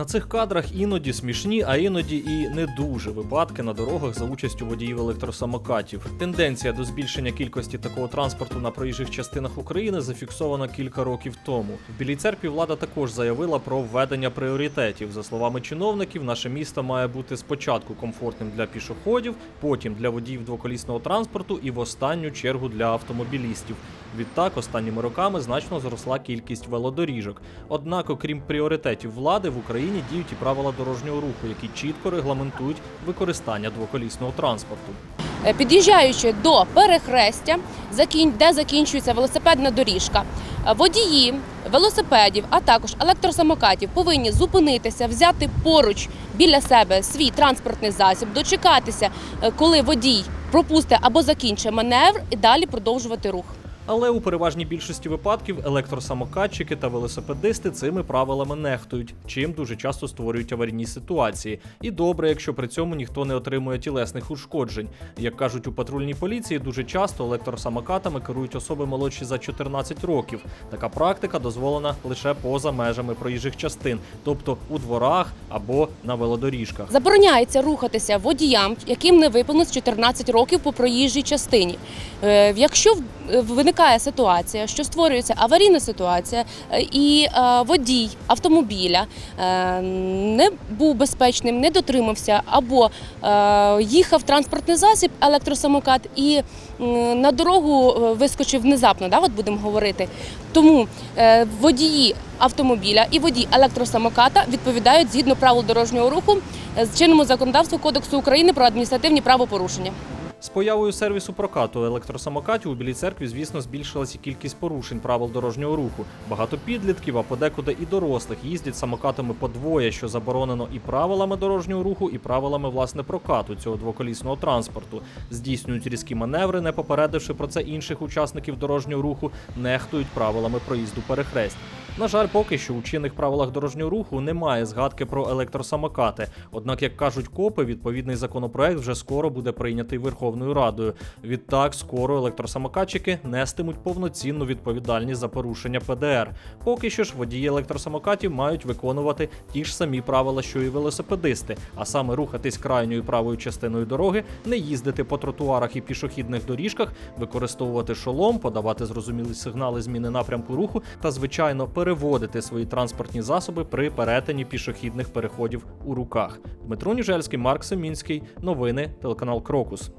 На цих кадрах іноді смішні, а іноді і не дуже випадки на дорогах за участю водіїв електросамокатів. Тенденція до збільшення кількості такого транспорту на проїжджих частинах України зафіксована кілька років тому. В Білій церкві влада також заявила про введення пріоритетів. За словами чиновників, наше місто має бути спочатку комфортним для пішоходів, потім для водіїв двоколісного транспорту і в останню чергу для автомобілістів. Відтак, останніми роками значно зросла кількість велодоріжок. Однак, окрім пріоритетів влади, в Україні діють і правила дорожнього руху, які чітко регламентують використання двоколісного транспорту. Е, Під'їжджаючи до перехрестя, де закінчується велосипедна доріжка, е, водії велосипедів, а також електросамокатів повинні зупинитися, взяти поруч біля себе свій транспортний засіб, дочекатися, е, коли водій пропустить або закінчить маневр, і далі продовжувати рух. Але у переважній більшості випадків електросамокатчики та велосипедисти цими правилами нехтують, чим дуже часто створюють аварійні ситуації. І добре, якщо при цьому ніхто не отримує тілесних ушкоджень. Як кажуть у патрульній поліції, дуже часто електросамокатами керують особи молодші за 14 років. Така практика дозволена лише поза межами проїжджих частин, тобто у дворах або на велодоріжках. Забороняється рухатися водіям, яким не виповнилось 14 років по проїжджій частині. Е, Якщо е, виникає ситуація, що створюється аварійна ситуація, е, і е, водій автомобіля е, не був безпечним, не дотримався, або їхав транспортний засіб, електросамокат, і на дорогу вискочив внезапно, да, от будемо говорити. Тому водії автомобіля і водій електросамоката відповідають згідно правил дорожнього руху з чинному законодавству Кодексу України про адміністративні правопорушення. З появою сервісу прокату електросамокатів у Білій церкві, звісно, збільшилася кількість порушень правил дорожнього руху. Багато підлітків, а подекуди і дорослих їздять самокатами по двоє, що заборонено і правилами дорожнього руху, і правилами власне прокату цього двоколісного транспорту. Здійснюють різкі маневри, не попередивши про це інших учасників дорожнього руху, нехтують правилами проїзду перехресть. На жаль, поки що у чинних правилах дорожнього руху немає згадки про електросамокати. Однак, як кажуть копи, відповідний законопроект вже скоро буде прийнятий Верховною Радою. Відтак, скоро електросамокатчики нестимуть повноцінну відповідальність за порушення ПДР. Поки що ж водії електросамокатів мають виконувати ті ж самі правила, що і велосипедисти, а саме рухатись крайньою правою частиною дороги, не їздити по тротуарах і пішохідних доріжках, використовувати шолом, подавати зрозумілі сигнали зміни напрямку руху та, звичайно, переводити свої транспортні засоби при перетині пішохідних переходів у руках. Дмитро Ніжельський, Марк Семінський. Новини телеканал Крокус.